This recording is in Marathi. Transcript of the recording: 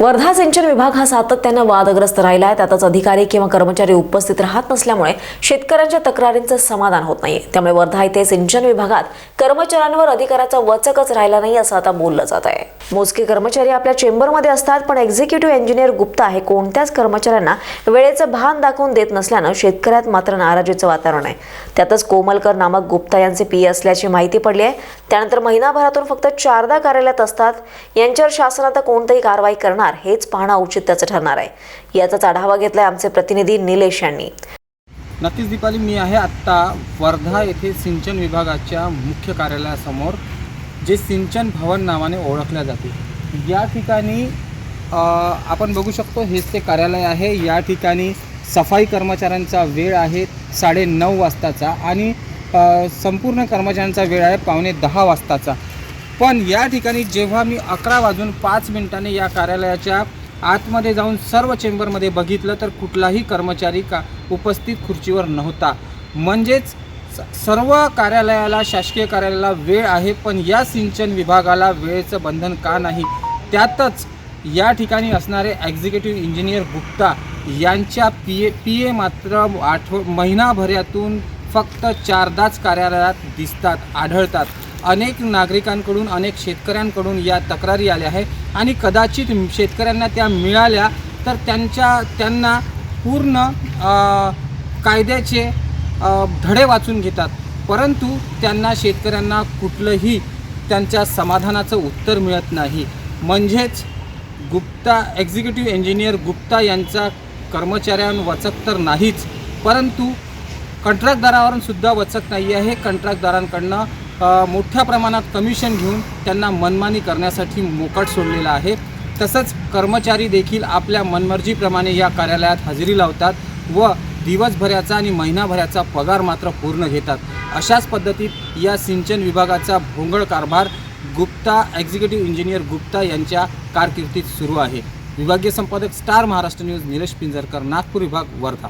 वर्धा सिंचन विभाग हा सातत्यानं वादग्रस्त राहिला आहे त्यातच अधिकारी किंवा कर्मचारी उपस्थित राहत नसल्यामुळे शेतकऱ्यांच्या तक्रारींचं समाधान होत नाही त्यामुळे वर्धा येथे सिंचन विभागात कर्मचाऱ्यांवर अधिकाराचा वचकच राहिला नाही असं आता बोललं जात आहे. मोजके कर्मचारी आपल्या चेंबरमध्ये असतात पण एक्झिक्युटिव्ह इंजिनियर गुप्ता हे कोणत्याच कर्मचाऱ्यांना वेळेचं भान दाखवून देत नसल्यानं शेतकऱ्यात मात्र नाराजीचं वातावरण आहे. त्यातच कोमलकर नामक गुप्ता यांचे पी. असल्याची माहिती पडली आहे. त्यानंतर महिनाभरातून फक्त चारदा कार्यालयात असतात. यांच्यावर शासन आता कोणतीही कारवाई करणार हेच पाहणं औचित्याचं ठरणार आहे. याचाच आढावा घेतलाय आमचे प्रतिनिधी निलेश यांनी. नक्कीच दीपाली मी आहे आत्ता वर्धा येथे सिंचन विभागाच्या मुख्य कार्यालयासमोर जे सिंचन भवन नावाने ओळखल्या जाते. या ठिकाणी आपण बघू शकतो हेच ते कार्यालय आहे. या ठिकाणी सफाई कर्मचाऱ्यांचा वेळ आहे साडे नऊ वाजताचा आणि संपूर्ण कर्मचाऱ्यांचा वेळ आहे पावणे दहा वाजताचा. पण या ठिकाणी जेव्हा मी अकरा वाजून पाच मिनिटांनी या कार्यालयाच्या आतमध्ये जाऊन सर्व चेंबरमध्ये बघितलं तर कुठलाही कर्मचारी का उपस्थित खुर्चीवर नव्हता. म्हणजेच सर्व कार्यालयाला शासकीय कार्यालयाला वेळ आहे पण या सिंचन विभागाला वेळेचं बंधन का नाही? त्यातच या ठिकाणी असणारे एक्झिक्युटिव्ह इंजिनियर गुप्ता यांच्या पी ए पी ए मात्र आठव महिनाभरातून फक्त चारदाच कार्यालयात दिसतात आढळतात. अनेक नागरिकांकडून अनेक शेतकऱ्यांकडून या तक्रारी आल्या आहे आणि कदाचित शेतकऱ्यांना त्या मिळाल्या तर त्यांच्या त्यांना पूर्ण कायद्याचे धडे वाचून घेतात. परंतु त्यांना शेतकऱ्यांना कुठलंही त्यांच्या समाधानाचं उत्तर मिळत नाही. म्हणजेच गुप्ता एक्झिक्युटिव्ह इंजिनियर गुप्ता यांचा कर्मचाऱ्यांवर वचक तर नाहीच परंतु कंत्राटदारावरून सुद्धा वचक नाही आहे कंत्राटदारांकडनं मोठ्या प्रमाणात कमिशन घेऊन त्यांना मनमानी करण्यासाठी मोकट सोडलेला आहे. तसंच कर्मचारी देखील आपल्या मनमर्जीप्रमाणे या कार्यालयात हजेरी लावतात व दिवसभराचा आणि महिनाभराचा पगार मात्र पूर्ण घेतात. अशाच पद्धतीत या सिंचन विभागाचा भोंगळ कारभार गुप्ता एक्झिक्युटिव्ह इंजिनियर गुप्ता यांच्या कारकिर्दीत सुरू आहे. विभागीय संपादक स्टार महाराष्ट्र न्यूज निलेश पिंजरकर नागपूर विभाग वर्धा.